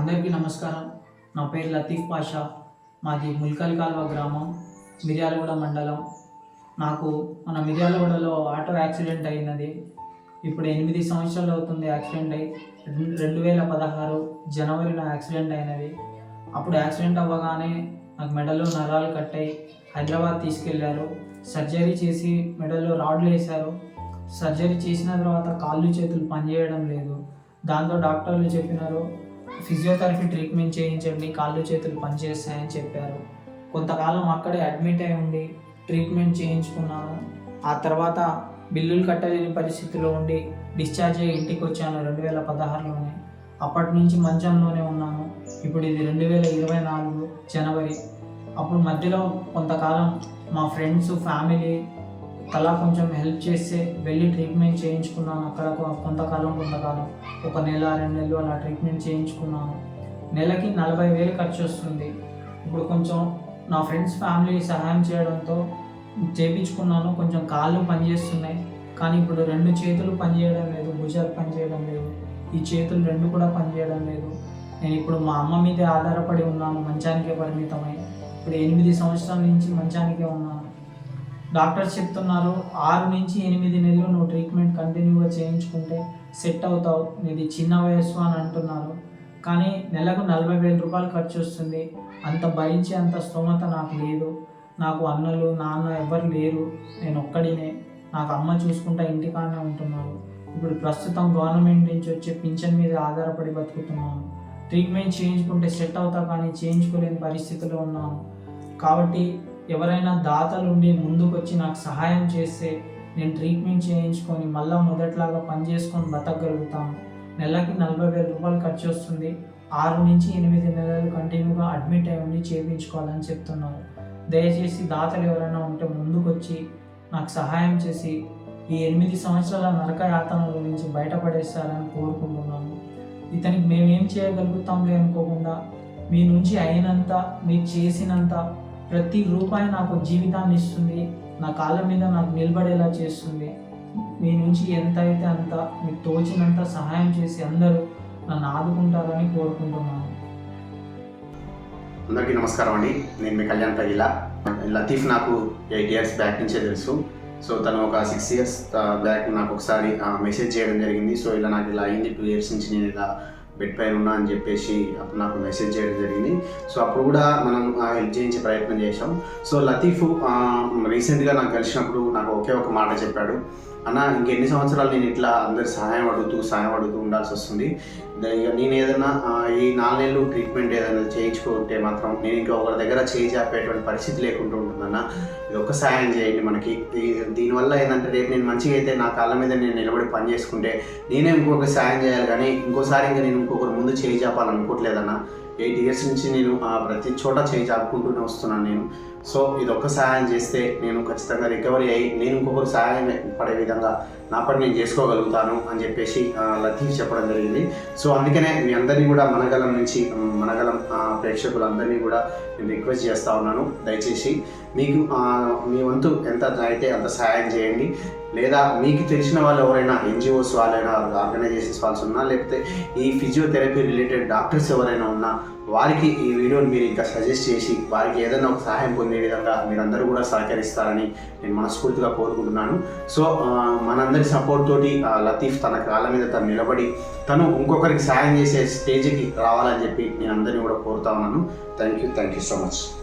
అందరికీ నమస్కారం. నా పేరు లతీఫ్ పాషా. మాది ముల్కల్ కాల్వ గ్రామం మిర్యాలగూడ మండలం. నాకు మన మిర్యాలగూడలో ఆటో యాక్సిడెంట్ అయినది. ఇప్పుడు ఎనిమిది సంవత్సరాలు అవుతుంది యాక్సిడెంట్ అయి. రెండు- వేల పదహారు జనవరిలో యాక్సిడెంట్ అయినది. అప్పుడు యాక్సిడెంట్ అవ్వగానే నాకు మెడలో నరాలు కట్టాయి హైదరాబాద్ తీసుకెళ్ళారు. సర్జరీ చేసి మెడలో రాడ్లు వేశారు. సర్జరీ చేసిన తర్వాత కాళ్ళు చేతులు పనిచేయడం లేదు. దాంతో డాక్టర్లు చెప్పినారు ఫిజియోథెరపీ ట్రీట్మెంట్ చేయించండి కాళ్ళు చేతులు పనిచేస్తాయని చెప్పారు. కొంతకాలం అక్కడే అడ్మిట్ అయి ఉండి ట్రీట్మెంట్ చేయించుకున్నాను. ఆ తర్వాత బిల్లులు కట్టలేని పరిస్థితిలో ఉండి డిశ్చార్జ్ అయ్యి ఇంటికి వచ్చాను రెండు వేల పదహారులోనే అప్పటి నుంచి మంచంలోనే ఉన్నాను. ఇప్పుడు ఇది రెండు వేల ఇరవై నాలుగు జనవరి. అప్పుడు మధ్యలో కొంతకాలం మా ఫ్రెండ్స్ ఫ్యామిలీ అలా కొంచెం హెల్ప్ చేస్తే వెళ్ళి ట్రీట్మెంట్ చేయించుకున్నాను. అక్కడ కొంతకాలం కొంతకాలం ఒక నెల రెండు నెలలు అలా ట్రీట్మెంట్ చేయించుకున్నాను. నెలకి నలభై వేలు ఖర్చు వస్తుంది. ఇప్పుడు కొంచెం నా ఫ్రెండ్స్ ఫ్యామిలీ సహాయం చేయడంతో చేయించుకున్నాను కొంచెం కాళ్ళు పనిచేస్తున్నాయి. కానీ ఇప్పుడు రెండు చేతులు పనిచేయడం లేదు భుజాలు పనిచేయడం లేదు. ఈ చేతులు రెండు కూడా పనిచేయడం లేదు. నేను ఇప్పుడు మా అమ్మ మీదే ఆధారపడి ఉన్నాను. మంచానికే పరిమితమై. ఇప్పుడు ఎనిమిది సంవత్సరాల నుంచి మంచానికే ఉన్నాను. డాక్టర్స్ చెప్తున్నారు ఆరు నుంచి ఎనిమిది నెలలు నువ్వు ట్రీట్మెంట్ కంటిన్యూగా చేయించుకుంటే సెట్ అవుతావు. నీది చిన్న వయస్సు అని అంటున్నారు. కానీ నెలకు నలభై వేల రూపాయలు ఖర్చు వస్తుంది. అంత భరించే అంత స్తోమత నాకు లేదు. నాకు అన్నలు నాన్న ఎవరు లేరు. నేను ఒక్కడినే. నాకు అమ్మ చూసుకుంటా ఇంటికానే ఉంటున్నాను. ఇప్పుడు ప్రస్తుతం గవర్నమెంట్ నుంచి వచ్చే పింఛన్ మీద ఆధారపడి బతుకుతున్నాను. ట్రీట్మెంట్ చేయించుకుంటే సెట్ అవుతా కానీ చేయించుకోలేని పరిస్థితిలో ఉన్నాను. కాబట్టి ఎవరైనా దాతలు ఉండి ముందుకు వచ్చి నాకు సహాయం చేస్తే నేను ట్రీట్మెంట్ చేయించుకొని మళ్ళీ మొదట్లాగా పని చేసుకొని బతకగలుగుతాను నెలకి నలభై వేల రూపాయలు ఖర్చు వస్తుంది. ఆరు నుంచి ఎనిమిది నెలలు కంటిన్యూగా అడ్మిట్ అయి ఉండి చేయించుకోవాలని చెప్తున్నారు దయచేసి దాతలు ఎవరైనా ఉంటే ముందుకొచ్చి నాకు సహాయం చేసి ఈ ఎనిమిది సంవత్సరాల నరక యాతనల నుంచి బయటపడేస్తారని కోరుకుంటున్నాను. ఇతనికి మేమేం చేయగలుగుతాంలే అనుకోకుండా మీ నుంచి అయినంత మీరు చేసినంత ప్రతి రూపాయి నాకు జీవితాన్ని ఇస్తుంది నా కాళ్ళ మీద నాకు నిలబడేలా చేస్తుంది. మీ నుంచి ఎంత అయితే అంత మీకు తోచినంత సహాయం చేసి అందరూ నన్ను ఆదుకుంటారని కోరుకుంటున్నాను. అందరికీ నమస్కారం అండి. నేను మీ కళ్యాణ్ తగిలా లతీఫ్ నాకు ఎయిట్ ఇయర్స్ బ్యాక్ నుంచే తెలుసు. సో తను ఒక సిక్స్ ఇయర్స్ బ్యాక్ నాకు ఒకసారి మెసేజ్ చేయడం జరిగింది. సో ఇలా నాకు ఇలా అయింది. టూ ఇయర్స్ నుంచి నేను ఇలా బెడ్ పైన ఉన్నా అని చెప్పేసి అప్పుడు నాకు మెసేజ్ చేయడం జరిగింది. సో అప్పుడు కూడా మనం హెల్ప్ చేయించే ప్రయత్నం చేసాం సో లతీఫ్ రీసెంట్గా నాకు కలిసినప్పుడు నాకు ఒకే ఒక మాట చెప్పాడు. అన్న ఇంకెన్ని సంవత్సరాలు నేను ఇట్లా అందరి సహాయం అడుగుతూ సహాయం అడుగుతూ ఉండాల్సి వస్తుంది? ఇక నేను ఏదైనా ఈ ఈ నాలుగేళ్ళు ట్రీట్మెంట్ ఏదైనా చేయించుకుంటే మాత్రం నేను ఇంకా ఒకరి దగ్గర చేయి చాపేటువంటి పరిస్థితి లేకుండా ఉంటుందన్న ఇది ఒక్క సహాయం చేయండి మనకి. దీనివల్ల ఏంటంటే రేపు నేను మంచిగా అయితే నా కాళ్ళ మీద నేను నిలబడి పని చేసుకుంటే నేనే ఇంకొక సాయం చేయాలి. కానీ ఇంకోసారి ఇంకా నేను ఇంకొకరి ముందు చేయి చాపాలనుకోవట్లేదన్న ఎయిట్ ఇయర్స్ నుంచి నేను ప్రతి చోట చేయి చాపుకుంటూనే వస్తున్నాను నేను. సో ఇది ఒక్క సహాయం చేస్తే నేను ఖచ్చితంగా రికవరీ అయ్యి నేను ఇంకొకరు సహాయం పడే విధంగా నా పని నేను చేసుకోగలుగుతాను అని చెప్పేసి లతీఫ్ చెప్పడం జరిగింది. సో అందుకనే మీ అందరినీ కూడా మనగలం నుంచి మనగలం ప్రేక్షకులందరినీ కూడా నేను రిక్వెస్ట్ చేస్తూ ఉన్నాను. దయచేసి మీకు మీ వంతు ఎంత అయితే అంత సహాయం చేయండి. లేదా మీకు తెలిసిన వాళ్ళు ఎవరైనా ఎన్జిఓస్ వాళ్ళైనా ఆర్గనైజేషన్స్ వాళ్ళు ఉన్నా లేకపోతే ఈ ఫిజియోథెరపీ రిలేటెడ్ డాక్టర్స్ ఎవరైనా ఉన్నా వారికి ఈ వీడియోని మీరు ఇంకా సజెస్ట్ చేసి వారికి ఏదైనా ఒక సహాయం పొంది విధంగా మీరందరూ కూడా సహకరిస్తారని నేను మనస్ఫూర్తిగా కోరుకుంటున్నాను. సో మనందరి సపోర్ట్ తోటి ఆ, లతీఫ్ తన కాళ్ళ మీద తను నిలబడి తను ఇంకొకరికి సహాయం చేసే స్టేజ్కి రావాలని చెప్పి నేను అందరినీ కూడా కోరుతా ఉన్నాను. Thank you thank you so much